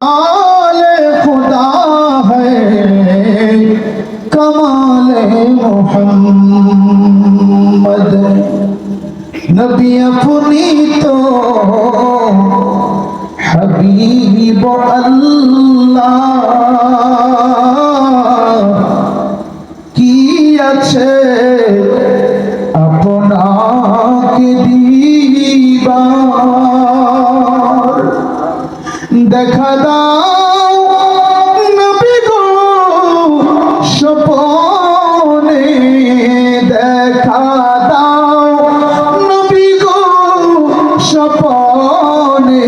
आल खुदा है कमाल मोहम्मद नबी अपनी तो हबीब अल्लाह की अच्छे अपना के दीवा দেখা দাও নবী গো, স্বপনে দেখা দাও। নবী গো, স্বপনে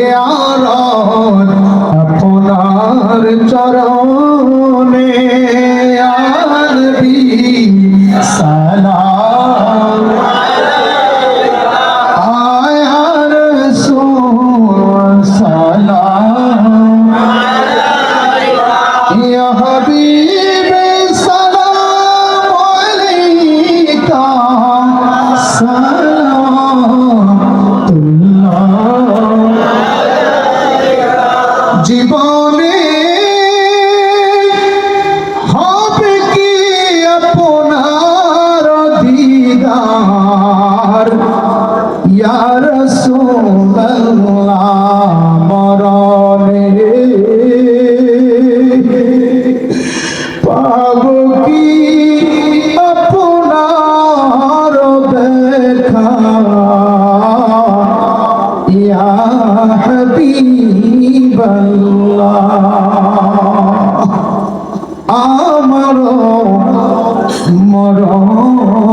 এ আরন আপনার চরণে। আনবি সালাম জীবনে হবে কি আপনার দিদার ইয়া রাসূলুল্লাহ মরণে পাব কি আমার মরণ